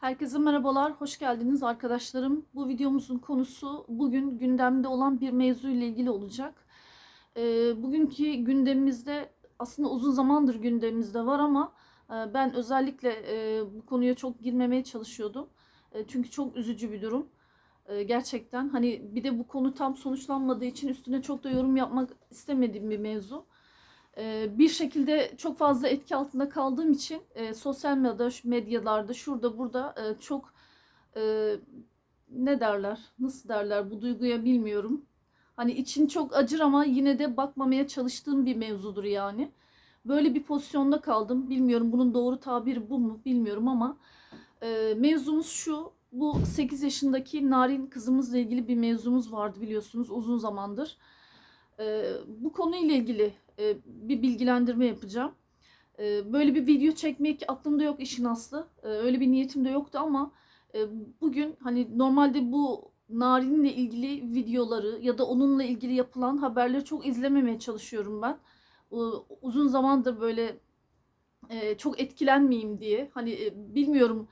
Herkese merhabalar, hoş geldiniz arkadaşlarım. Bu videomuzun konusu bugün gündemde olan bir mevzu ile ilgili olacak. Ee, bugünkü gündemimizde aslında uzun zamandır gündemimizde var ama e, ben özellikle e, bu konuya çok girmemeye çalışıyordum. E, çünkü çok üzücü bir durum. E, gerçekten hani bir de bu konu tam sonuçlanmadığı için üstüne çok da yorum yapmak istemediğim bir mevzu. Ee, bir şekilde çok fazla etki altında kaldığım için e, sosyal medyada, medyalarda, şurada burada e, çok e, ne derler, nasıl derler bu duyguya bilmiyorum. Hani için çok acır ama yine de bakmamaya çalıştığım bir mevzudur yani. Böyle bir pozisyonda kaldım. Bilmiyorum bunun doğru tabiri bu mu bilmiyorum ama e, mevzumuz şu. Bu 8 yaşındaki Narin kızımızla ilgili bir mevzumuz vardı biliyorsunuz uzun zamandır. E, bu konuyla ilgili e, bir bilgilendirme yapacağım. E, böyle bir video çekmek aklımda yok işin aslı. E, öyle bir niyetim de yoktu ama bugün hani normalde bu Narin'le ilgili videoları ya da onunla ilgili yapılan haberleri çok izlememeye çalışıyorum ben. Uzun zamandır böyle çok etkilenmeyeyim diye. Hani bilmiyorum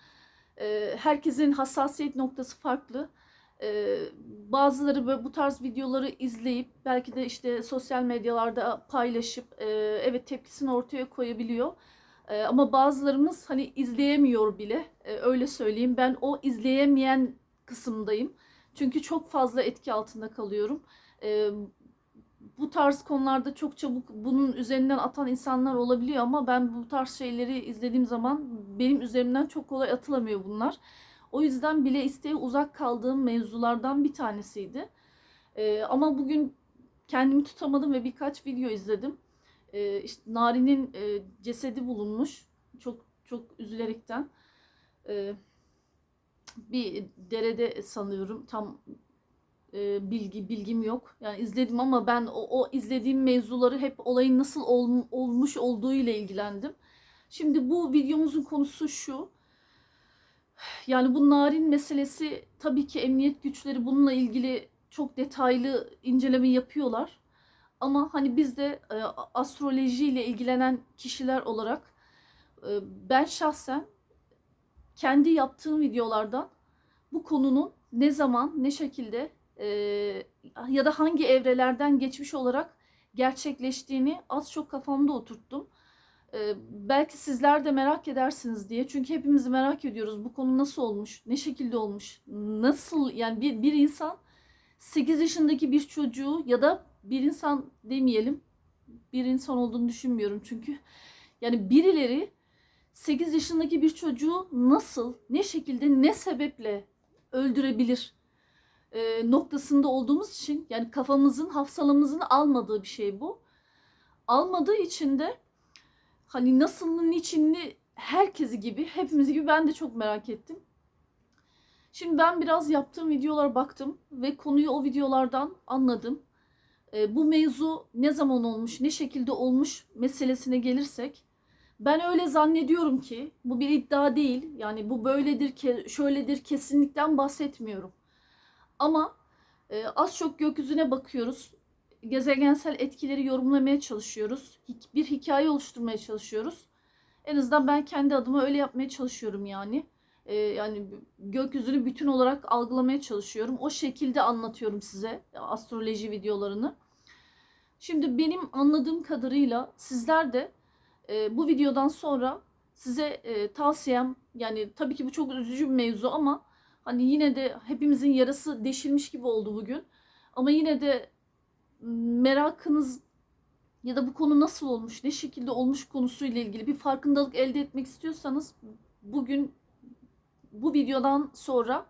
herkesin hassasiyet noktası farklı. Ee, bazıları böyle bu tarz videoları izleyip belki de işte sosyal medyalarda paylaşıp e, evet tepkisini ortaya koyabiliyor. E, ama bazılarımız hani izleyemiyor bile. E, öyle söyleyeyim. Ben o izleyemeyen kısımdayım. Çünkü çok fazla etki altında kalıyorum. E, bu tarz konularda çok çabuk bunun üzerinden atan insanlar olabiliyor ama ben bu tarz şeyleri izlediğim zaman benim üzerimden çok kolay atılamıyor bunlar. O yüzden bile isteye uzak kaldığım mevzulardan bir tanesiydi. Ee, ama bugün kendimi tutamadım ve birkaç video izledim. Ee, işte Nari'nin e, cesedi bulunmuş. Çok çok üzülerekten. Ee, bir derede sanıyorum. Tam e, bilgi bilgim yok. Yani izledim ama ben o, o izlediğim mevzuları hep olayın nasıl ol, olmuş olduğu ile ilgilendim. Şimdi bu videomuzun konusu şu. Yani bu narin meselesi tabii ki emniyet güçleri bununla ilgili çok detaylı inceleme yapıyorlar. Ama hani biz de e, astrolojiyle ilgilenen kişiler olarak e, ben şahsen kendi yaptığım videolardan bu konunun ne zaman, ne şekilde e, ya da hangi evrelerden geçmiş olarak gerçekleştiğini az çok kafamda oturttum. Ee, belki sizler de merak edersiniz diye. Çünkü hepimiz merak ediyoruz. Bu konu nasıl olmuş, ne şekilde olmuş, nasıl? Yani bir, bir insan 8 yaşındaki bir çocuğu ya da bir insan demeyelim bir insan olduğunu düşünmüyorum. Çünkü yani birileri 8 yaşındaki bir çocuğu nasıl, ne şekilde, ne sebeple öldürebilir e, noktasında olduğumuz için yani kafamızın, hafsalamızın almadığı bir şey bu. Almadığı için de hani nasılını, niçinini herkesi gibi, hepimiz gibi ben de çok merak ettim. Şimdi ben biraz yaptığım videolara baktım ve konuyu o videolardan anladım. E, bu mevzu ne zaman olmuş, ne şekilde olmuş meselesine gelirsek ben öyle zannediyorum ki bu bir iddia değil. Yani bu böyledir, ke şöyledir kesinlikten bahsetmiyorum. Ama e, az çok gökyüzüne bakıyoruz gezegensel etkileri yorumlamaya çalışıyoruz. Bir hikaye oluşturmaya çalışıyoruz. En azından ben kendi adıma öyle yapmaya çalışıyorum yani. Ee, yani gökyüzünü bütün olarak algılamaya çalışıyorum. O şekilde anlatıyorum size astroloji videolarını. Şimdi benim anladığım kadarıyla sizler de e, bu videodan sonra size e, tavsiyem yani tabii ki bu çok üzücü bir mevzu ama hani yine de hepimizin yarası deşilmiş gibi oldu bugün. Ama yine de merakınız ya da bu konu nasıl olmuş, ne şekilde olmuş konusuyla ilgili bir farkındalık elde etmek istiyorsanız bugün bu videodan sonra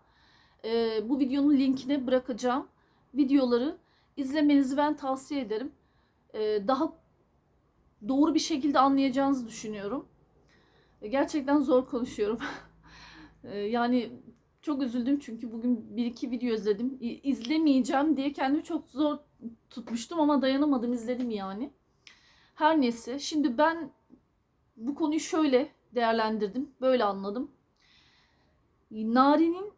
e, bu videonun linkine bırakacağım videoları izlemenizi ben tavsiye ederim. E, daha doğru bir şekilde anlayacağınızı düşünüyorum. E, gerçekten zor konuşuyorum. e, yani çok üzüldüm çünkü bugün bir iki video izledim. İzlemeyeceğim diye kendimi çok zor tutmuştum ama dayanamadım izledim yani. Her neyse şimdi ben bu konuyu şöyle değerlendirdim. Böyle anladım. Nari'nin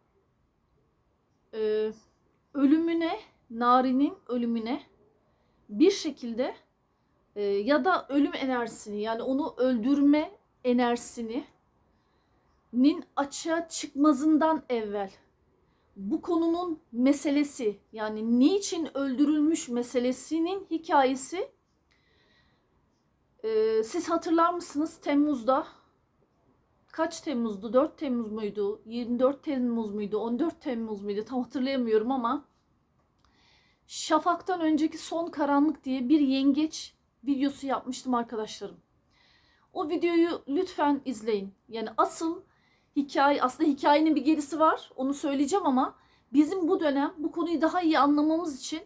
e, ölümüne, Nari'nin ölümüne bir şekilde e, ya da ölüm enerjisini yani onu öldürme enerjisini nin açığa çıkmazından evvel bu konunun meselesi yani niçin öldürülmüş meselesinin hikayesi e, siz hatırlar mısınız Temmuz'da? Kaç Temmuz'du? 4 Temmuz muydu? 24 Temmuz muydu? 14 Temmuz muydu? Tam hatırlayamıyorum ama Şafak'tan önceki son karanlık diye bir yengeç videosu yapmıştım arkadaşlarım. O videoyu lütfen izleyin. Yani asıl hikaye aslında hikayenin bir gerisi var. Onu söyleyeceğim ama bizim bu dönem bu konuyu daha iyi anlamamız için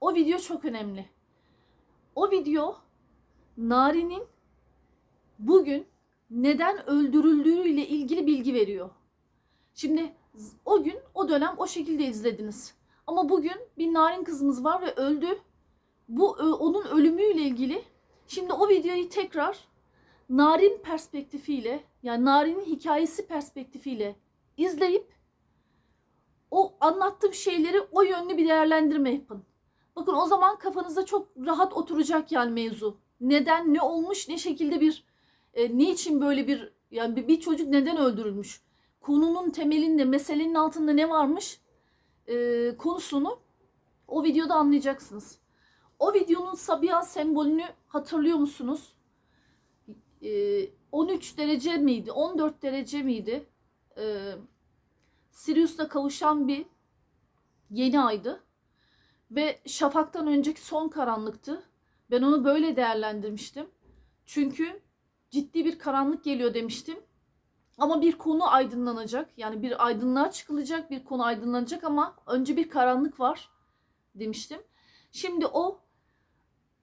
o video çok önemli. O video Nari'nin bugün neden öldürüldüğüyle ilgili bilgi veriyor. Şimdi o gün o dönem o şekilde izlediniz. Ama bugün bir Narin kızımız var ve öldü. Bu onun ölümüyle ilgili şimdi o videoyu tekrar Narin perspektifiyle yani Narin'in hikayesi perspektifiyle izleyip o anlattığım şeyleri o yönlü bir değerlendirme yapın. Bakın o zaman kafanızda çok rahat oturacak yani mevzu. Neden, ne olmuş, ne şekilde bir, e, ne için böyle bir, yani bir, bir çocuk neden öldürülmüş? Konunun temelinde, meselenin altında ne varmış e, konusunu o videoda anlayacaksınız. O videonun Sabiha sembolünü hatırlıyor musunuz? E, 13 derece miydi, 14 derece miydi? E, Sirius'la kavuşan bir yeni aydı. Ve şafaktan önceki son karanlıktı. Ben onu böyle değerlendirmiştim. Çünkü ciddi bir karanlık geliyor demiştim. Ama bir konu aydınlanacak. Yani bir aydınlığa çıkılacak, bir konu aydınlanacak ama önce bir karanlık var demiştim. Şimdi o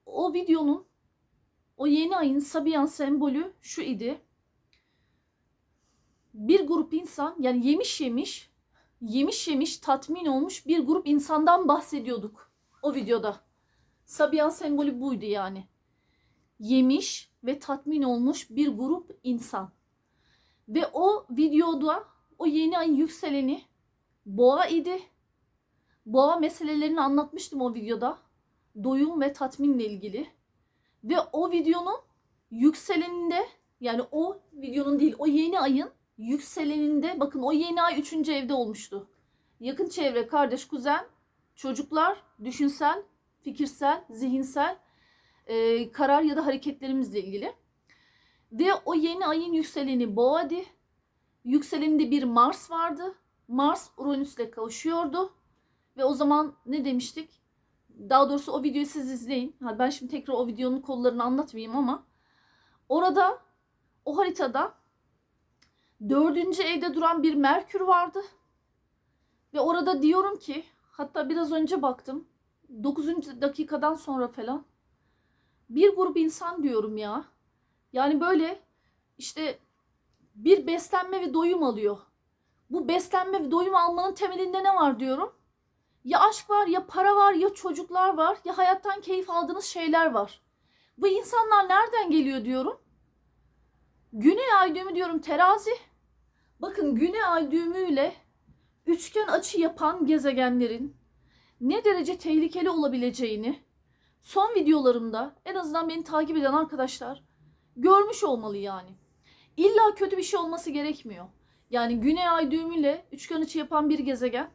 o videonun o yeni ayın Sabiyan sembolü şu idi. Bir grup insan yani yemiş yemiş, yemiş yemiş tatmin olmuş bir grup insandan bahsediyorduk o videoda. Sabiyan sembolü buydu yani. Yemiş ve tatmin olmuş bir grup insan. Ve o videoda o yeni ayın yükseleni boğa idi. Boğa meselelerini anlatmıştım o videoda. Doyum ve tatminle ilgili. Ve o videonun yükseleninde yani o videonun değil o yeni ayın yükseleninde bakın o yeni ay üçüncü evde olmuştu. Yakın çevre, kardeş, kuzen, çocuklar, düşünsel, fikirsel, zihinsel e, karar ya da hareketlerimizle ilgili. Ve o yeni ayın yükseleni boğadi. Yükseleninde bir Mars vardı. Mars Uranüs'le kavuşuyordu. Ve o zaman ne demiştik? Daha doğrusu o videoyu siz izleyin. Ben şimdi tekrar o videonun kollarını anlatmayayım ama orada o haritada dördüncü evde duran bir Merkür vardı. Ve orada diyorum ki hatta biraz önce baktım. 9. dakikadan sonra falan bir grup insan diyorum ya. Yani böyle işte bir beslenme ve doyum alıyor. Bu beslenme ve doyum almanın temelinde ne var diyorum? Ya aşk var, ya para var, ya çocuklar var, ya hayattan keyif aldığınız şeyler var. Bu insanlar nereden geliyor diyorum. Güney ay düğümü diyorum terazi. Bakın güney ay düğümüyle üçgen açı yapan gezegenlerin ne derece tehlikeli olabileceğini son videolarımda en azından beni takip eden arkadaşlar görmüş olmalı yani. İlla kötü bir şey olması gerekmiyor. Yani güney ay düğümüyle üçgen açı yapan bir gezegen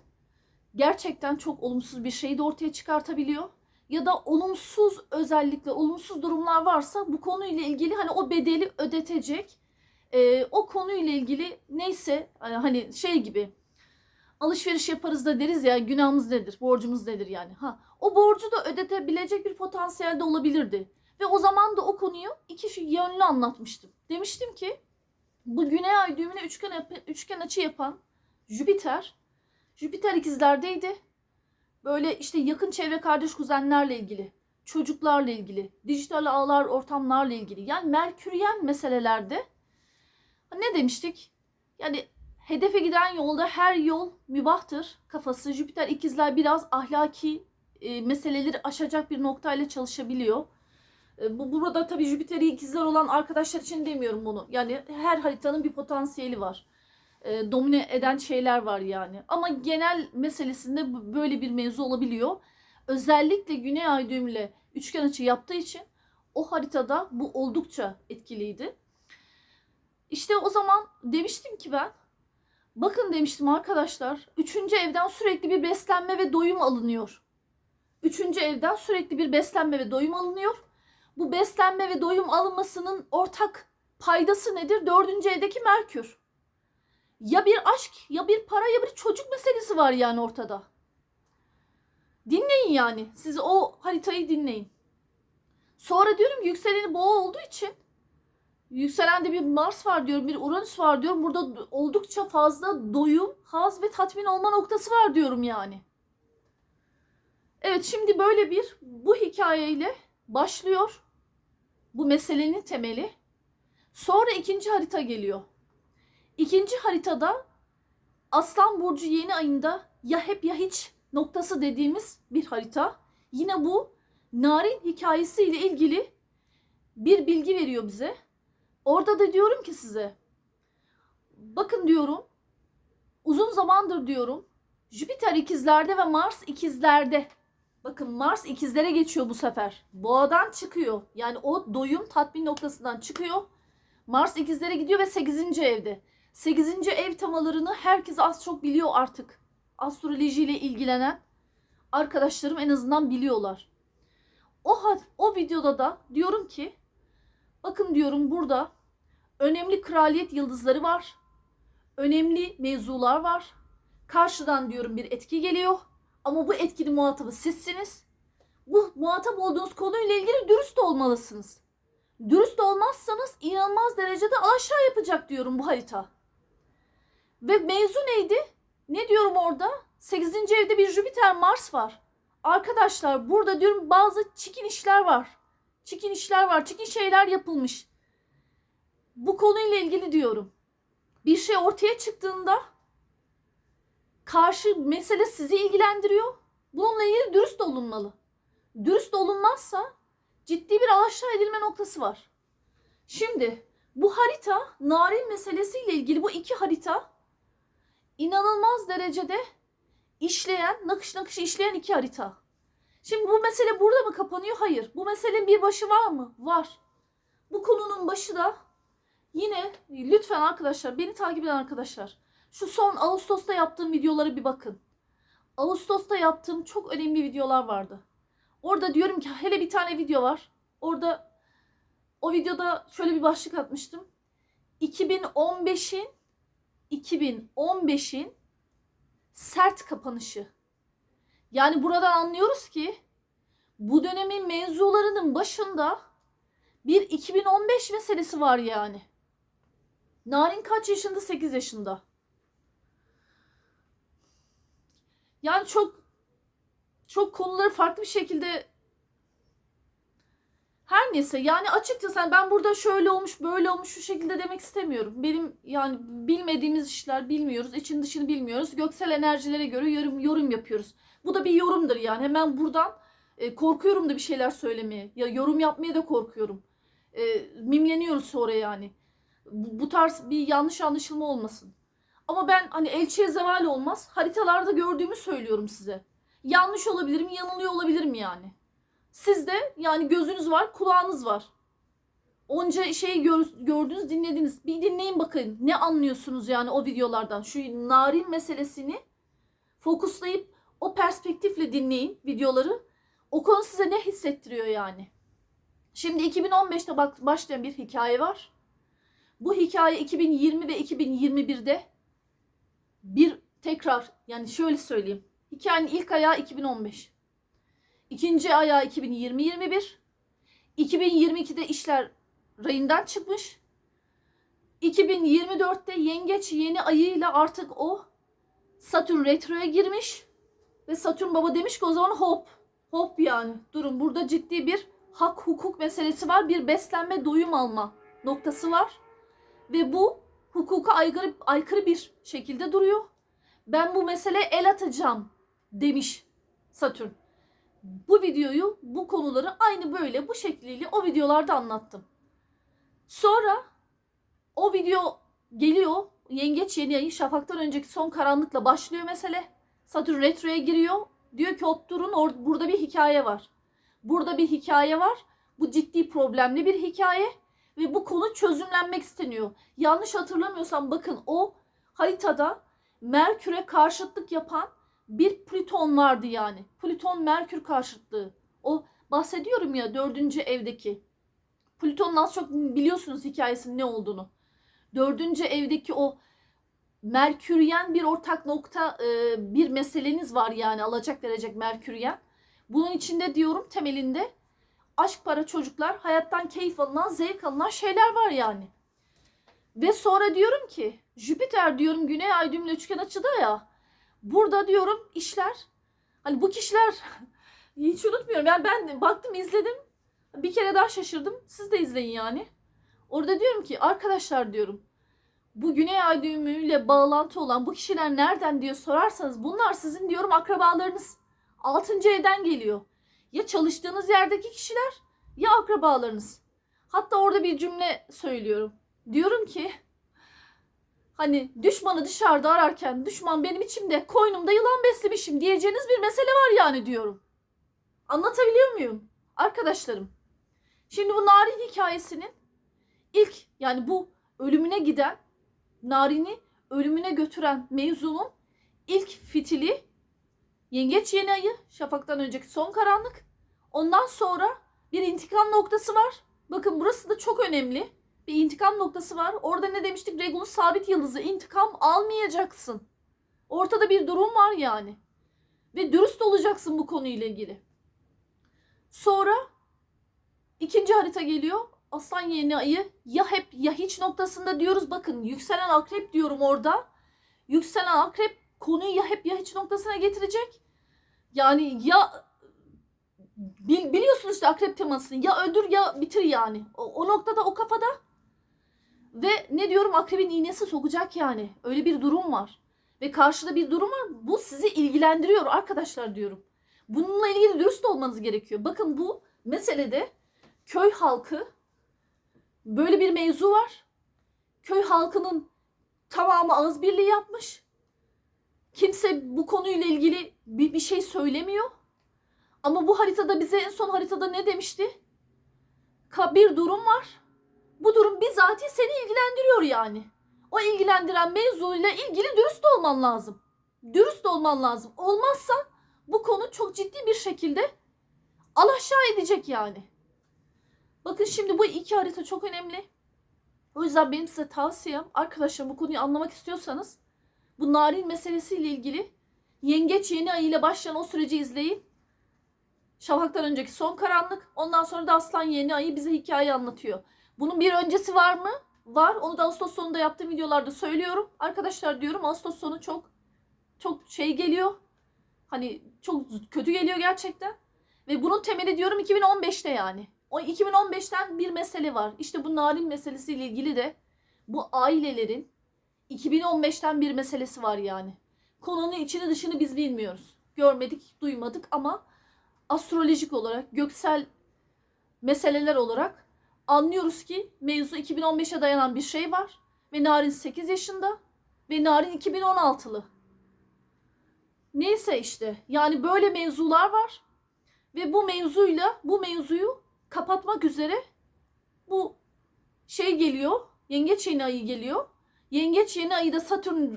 gerçekten çok olumsuz bir şeyi de ortaya çıkartabiliyor. Ya da olumsuz özellikle olumsuz durumlar varsa bu konuyla ilgili hani o bedeli ödetecek. Ee, o konuyla ilgili neyse hani şey gibi alışveriş yaparız da deriz ya günahımız nedir, borcumuz nedir yani. Ha, o borcu da ödetebilecek bir potansiyelde olabilirdi. Ve o zaman da o konuyu iki yönlü anlatmıştım. Demiştim ki bu güney ay düğümüne üçgen, üçgen açı yapan Jüpiter Jüpiter ikizlerdeydi. Böyle işte yakın çevre kardeş kuzenlerle ilgili, çocuklarla ilgili, dijital ağlar, ortamlarla ilgili. Yani Merküryen meselelerde ne demiştik? Yani hedefe giden yolda her yol mübahtır kafası. Jüpiter ikizler biraz ahlaki e, meseleleri aşacak bir noktayla çalışabiliyor. E, bu burada tabii Jüpiter'i ikizler olan arkadaşlar için demiyorum bunu. Yani her haritanın bir potansiyeli var e, domine eden şeyler var yani. Ama genel meselesinde böyle bir mevzu olabiliyor. Özellikle Güney Ay düğümüyle üçgen açı yaptığı için o haritada bu oldukça etkiliydi. İşte o zaman demiştim ki ben bakın demiştim arkadaşlar üçüncü evden sürekli bir beslenme ve doyum alınıyor. Üçüncü evden sürekli bir beslenme ve doyum alınıyor. Bu beslenme ve doyum alınmasının ortak paydası nedir? Dördüncü evdeki Merkür. Ya bir aşk ya bir para ya bir çocuk meselesi var yani ortada. Dinleyin yani. Siz o haritayı dinleyin. Sonra diyorum yükseleni boğa olduğu için yükselende bir Mars var diyorum, bir Uranüs var diyorum. Burada oldukça fazla doyum, haz ve tatmin olma noktası var diyorum yani. Evet şimdi böyle bir bu hikayeyle başlıyor. Bu meselenin temeli. Sonra ikinci harita geliyor. İkinci haritada Aslan Burcu yeni ayında ya hep ya hiç noktası dediğimiz bir harita. Yine bu Narin hikayesiyle ilgili bir bilgi veriyor bize. Orada da diyorum ki size bakın diyorum uzun zamandır diyorum Jüpiter ikizlerde ve Mars ikizlerde. Bakın Mars ikizlere geçiyor bu sefer. Boğadan çıkıyor. Yani o doyum tatmin noktasından çıkıyor. Mars ikizlere gidiyor ve 8. evde. 8. ev temalarını herkes az çok biliyor artık. Astrolojiyle ilgilenen arkadaşlarım en azından biliyorlar. O o videoda da diyorum ki bakın diyorum burada önemli kraliyet yıldızları var. Önemli mevzular var. Karşıdan diyorum bir etki geliyor. Ama bu etkinin muhatabı sizsiniz. Bu muhatap olduğunuz konuyla ilgili dürüst olmalısınız. Dürüst olmazsanız inanılmaz derecede aşağı yapacak diyorum bu harita. Ve mevzu neydi? Ne diyorum orada? 8. evde bir Jüpiter Mars var. Arkadaşlar burada diyorum bazı çikin işler var. Çikin işler var. Çikin şeyler yapılmış. Bu konuyla ilgili diyorum. Bir şey ortaya çıktığında karşı mesele sizi ilgilendiriyor. Bununla ilgili dürüst olunmalı. Dürüst olunmazsa ciddi bir alaşağı edilme noktası var. Şimdi bu harita narin meselesiyle ilgili bu iki harita inanılmaz derecede işleyen, nakış nakış işleyen iki harita. Şimdi bu mesele burada mı kapanıyor? Hayır. Bu meselenin bir başı var mı? Var. Bu konunun başı da yine lütfen arkadaşlar beni takip eden arkadaşlar şu son Ağustos'ta yaptığım videolara bir bakın. Ağustos'ta yaptığım çok önemli videolar vardı. Orada diyorum ki hele bir tane video var. Orada o videoda şöyle bir başlık atmıştım. 2015'in 2015'in sert kapanışı. Yani buradan anlıyoruz ki bu dönemin mevzularının başında bir 2015 meselesi var yani. Narin kaç yaşında? 8 yaşında. Yani çok çok konuları farklı bir şekilde neyse yani açıkçası hani ben burada şöyle olmuş böyle olmuş şu şekilde demek istemiyorum. Benim yani bilmediğimiz işler bilmiyoruz. için dışını bilmiyoruz. Göksel enerjilere göre yorum, yorum yapıyoruz. Bu da bir yorumdur yani. Hemen buradan e, korkuyorum da bir şeyler söylemeye. Ya yorum yapmaya da korkuyorum. E, mimleniyoruz sonra yani. Bu, bu tarz bir yanlış anlaşılma olmasın. Ama ben hani elçiye zeval olmaz. Haritalarda gördüğümü söylüyorum size. Yanlış olabilirim, yanılıyor olabilirim yani. Sizde yani gözünüz var, kulağınız var. Onca şeyi gör, gördünüz, dinlediniz. Bir dinleyin bakın. Ne anlıyorsunuz yani o videolardan? Şu narin meselesini fokuslayıp o perspektifle dinleyin videoları. O konu size ne hissettiriyor yani? Şimdi 2015'te bak başlayan bir hikaye var. Bu hikaye 2020 ve 2021'de bir tekrar yani şöyle söyleyeyim. Hikayenin ilk ayağı 2015. İkinci ayağı 2020-21. 2022'de işler rayından çıkmış. 2024'te yengeç yeni ayıyla artık o Satürn retroya girmiş. Ve Satürn baba demiş ki o zaman hop. Hop yani. Durun burada ciddi bir hak hukuk meselesi var. Bir beslenme doyum alma noktası var. Ve bu hukuka aykırı, aykırı bir şekilde duruyor. Ben bu meseleye el atacağım demiş Satürn. Bu videoyu, bu konuları aynı böyle bu şekliyle o videolarda anlattım. Sonra o video geliyor. Yengeç yeni ayı şafaktan önceki son karanlıkla başlıyor mesele. Satürn retroya giriyor. Diyor ki hop durun or- burada bir hikaye var. Burada bir hikaye var. Bu ciddi problemli bir hikaye. ve bu konu çözümlenmek isteniyor. Yanlış hatırlamıyorsam bakın o haritada Merkür'e karşıtlık yapan bir Plüton vardı yani. Plüton Merkür karşıtlığı. O bahsediyorum ya dördüncü evdeki. Plüton'un az çok biliyorsunuz hikayesinin ne olduğunu. Dördüncü evdeki o Merküryen bir ortak nokta e, bir meseleniz var yani alacak verecek Merküryen. Bunun içinde diyorum temelinde aşk para çocuklar hayattan keyif alınan zevk alınan şeyler var yani. Ve sonra diyorum ki Jüpiter diyorum Güney Ay düğümle üçgen açıda ya. Burada diyorum işler hani bu kişiler hiç unutmuyorum. Yani ben baktım izledim. Bir kere daha şaşırdım. Siz de izleyin yani. Orada diyorum ki arkadaşlar diyorum bu Güney Ay düğümüyle bağlantı olan bu kişiler nereden diye sorarsanız bunlar sizin diyorum akrabalarınız. Altıncı evden geliyor. Ya çalıştığınız yerdeki kişiler ya akrabalarınız. Hatta orada bir cümle söylüyorum. Diyorum ki hani düşmanı dışarıda ararken düşman benim içimde koynumda yılan beslemişim diyeceğiniz bir mesele var yani diyorum. Anlatabiliyor muyum? Arkadaşlarım. Şimdi bu Narin hikayesinin ilk yani bu ölümüne giden Narin'i ölümüne götüren mevzunun ilk fitili Yengeç yeni ayı, şafaktan önceki son karanlık. Ondan sonra bir intikam noktası var. Bakın burası da çok önemli. Bir intikam noktası var. Orada ne demiştik? Regulus sabit yıldızı. İntikam almayacaksın. Ortada bir durum var yani. Ve dürüst olacaksın bu konuyla ilgili. Sonra ikinci harita geliyor. Aslan yeni ayı ya hep ya hiç noktasında diyoruz. Bakın yükselen akrep diyorum orada. Yükselen akrep konuyu ya hep ya hiç noktasına getirecek. Yani ya bil, biliyorsunuz işte akrep temasını ya öldür ya bitir yani. O, o noktada o kafada ve ne diyorum akrebin iğnesi sokacak yani. Öyle bir durum var. Ve karşıda bir durum var. Bu sizi ilgilendiriyor arkadaşlar diyorum. Bununla ilgili dürüst olmanız gerekiyor. Bakın bu meselede köy halkı böyle bir mevzu var. Köy halkının tamamı ağız birliği yapmış. Kimse bu konuyla ilgili bir, bir şey söylemiyor. Ama bu haritada bize en son haritada ne demişti? Bir durum var. Bu durum bizatihi seni ilgilendiriyor yani. O ilgilendiren mevzuyla ilgili dürüst olman lazım. Dürüst olman lazım. Olmazsa bu konu çok ciddi bir şekilde alaşağı edecek yani. Bakın şimdi bu iki harita çok önemli. O yüzden benim size tavsiyem arkadaşlar bu konuyu anlamak istiyorsanız bu narin meselesiyle ilgili yengeç yeni ay ile başlayan o süreci izleyin. Şafaktan önceki son karanlık. Ondan sonra da aslan yeni ayı bize hikaye anlatıyor. Bunun bir öncesi var mı? Var. Onu da Ağustos sonunda yaptığım videolarda söylüyorum. Arkadaşlar diyorum Ağustos sonu çok çok şey geliyor. Hani çok kötü geliyor gerçekten. Ve bunun temeli diyorum 2015'te yani. O 2015'ten bir mesele var. İşte bu narin meselesiyle ilgili de bu ailelerin 2015'ten bir meselesi var yani. Konunun içini dışını biz bilmiyoruz. Görmedik, duymadık ama astrolojik olarak, göksel meseleler olarak anlıyoruz ki mevzu 2015'e dayanan bir şey var. Ve Narin 8 yaşında ve Narin 2016'lı. Neyse işte yani böyle mevzular var. Ve bu mevzuyla bu mevzuyu kapatmak üzere bu şey geliyor. Yengeç yeni ayı geliyor. Yengeç yeni ayı da Satürn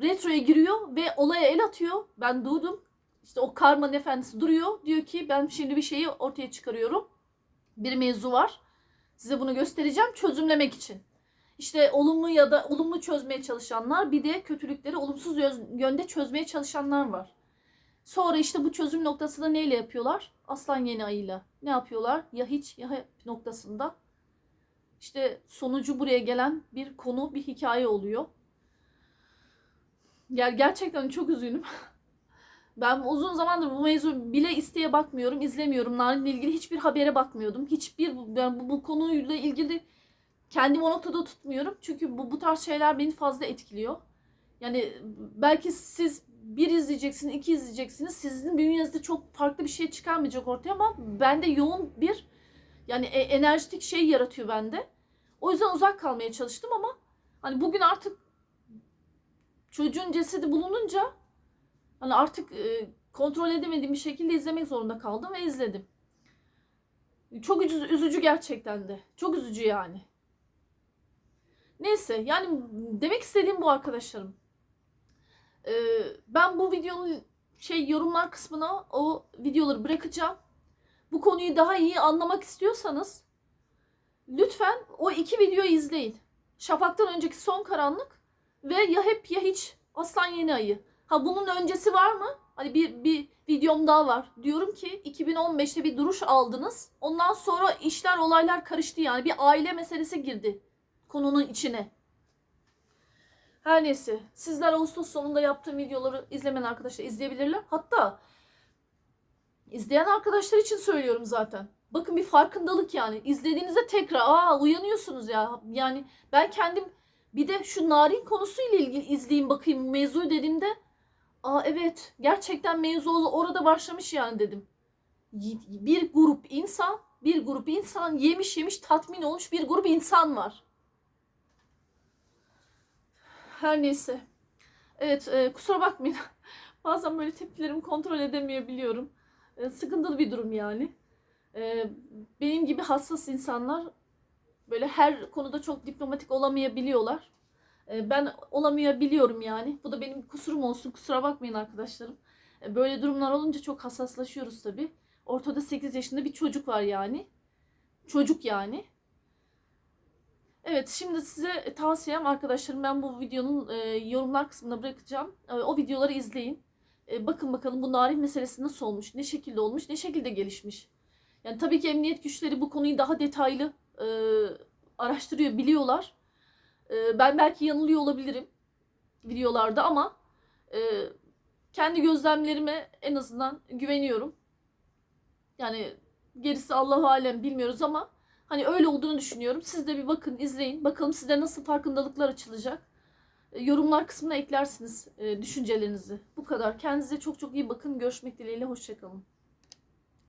retroya giriyor ve olaya el atıyor. Ben duydum. İşte o karmanın efendisi duruyor. Diyor ki ben şimdi bir şeyi ortaya çıkarıyorum. Bir mevzu var. Size bunu göstereceğim çözümlemek için. İşte olumlu ya da olumlu çözmeye çalışanlar bir de kötülükleri olumsuz yönde çözmeye çalışanlar var. Sonra işte bu çözüm noktasında neyle yapıyorlar? Aslan yeni ayıyla. Ne yapıyorlar? Ya hiç ya hep noktasında. İşte sonucu buraya gelen bir konu, bir hikaye oluyor. Yani gerçekten çok üzgünüm. Ben uzun zamandır bu mevzu bile isteye bakmıyorum, izlemiyorum. Narin'le ilgili hiçbir habere bakmıyordum. Hiçbir ben bu, bu konuyla ilgili kendimi o noktada tutmuyorum. Çünkü bu, bu tarz şeyler beni fazla etkiliyor. Yani belki siz bir izleyeceksiniz, iki izleyeceksiniz. Sizin bünyenizde çok farklı bir şey çıkarmayacak ortaya ama bende yoğun bir yani e- enerjitik şey yaratıyor bende. O yüzden uzak kalmaya çalıştım ama hani bugün artık çocuğun cesedi bulununca hani artık e, kontrol edemediğim bir şekilde izlemek zorunda kaldım ve izledim. Çok üzücü, üzücü gerçekten de. Çok üzücü yani. Neyse yani demek istediğim bu arkadaşlarım. Ee, ben bu videonun şey yorumlar kısmına o videoları bırakacağım. Bu konuyu daha iyi anlamak istiyorsanız lütfen o iki videoyu izleyin. Şafak'tan önceki Son Karanlık ve Ya Hep Ya Hiç Aslan Yeni Ayı. Ha bunun öncesi var mı? Hani bir, bir videom daha var. Diyorum ki 2015'te bir duruş aldınız. Ondan sonra işler olaylar karıştı yani. Bir aile meselesi girdi konunun içine. Her neyse. Sizler Ağustos sonunda yaptığım videoları izlemeyen arkadaşlar izleyebilirler. Hatta izleyen arkadaşlar için söylüyorum zaten. Bakın bir farkındalık yani. İzlediğinizde tekrar aa uyanıyorsunuz ya. Yani ben kendim bir de şu narin konusuyla ilgili izleyeyim bakayım mevzu dediğimde aa evet gerçekten mevzu orada başlamış yani dedim. Bir grup insan, bir grup insan yemiş yemiş tatmin olmuş bir grup insan var. Her neyse. Evet e, kusura bakmayın. Bazen böyle tepkilerimi kontrol edemeyebiliyorum. E, sıkıntılı bir durum yani. E, benim gibi hassas insanlar böyle her konuda çok diplomatik olamayabiliyorlar. E, ben olamayabiliyorum yani. Bu da benim kusurum olsun. Kusura bakmayın arkadaşlarım. E, böyle durumlar olunca çok hassaslaşıyoruz tabii. Ortada 8 yaşında bir çocuk var yani. Çocuk yani. Evet şimdi size tavsiyem arkadaşlarım ben bu videonun e, yorumlar kısmına bırakacağım. O videoları izleyin. Bakın bakalım bu narin meselesi nasıl olmuş, ne şekilde olmuş, ne şekilde gelişmiş. Yani tabii ki emniyet güçleri bu konuyu daha detaylı araştırıyor, biliyorlar. E, ben belki yanılıyor olabilirim videolarda ama e, kendi gözlemlerime en azından güveniyorum. Yani gerisi Allahu alem bilmiyoruz ama Hani öyle olduğunu düşünüyorum. Siz de bir bakın, izleyin. Bakalım size nasıl farkındalıklar açılacak. E, Yorumlar kısmına eklersiniz e, düşüncelerinizi. Bu kadar. Kendinize çok çok iyi bakın. Görüşmek dileğiyle. Hoşçakalın.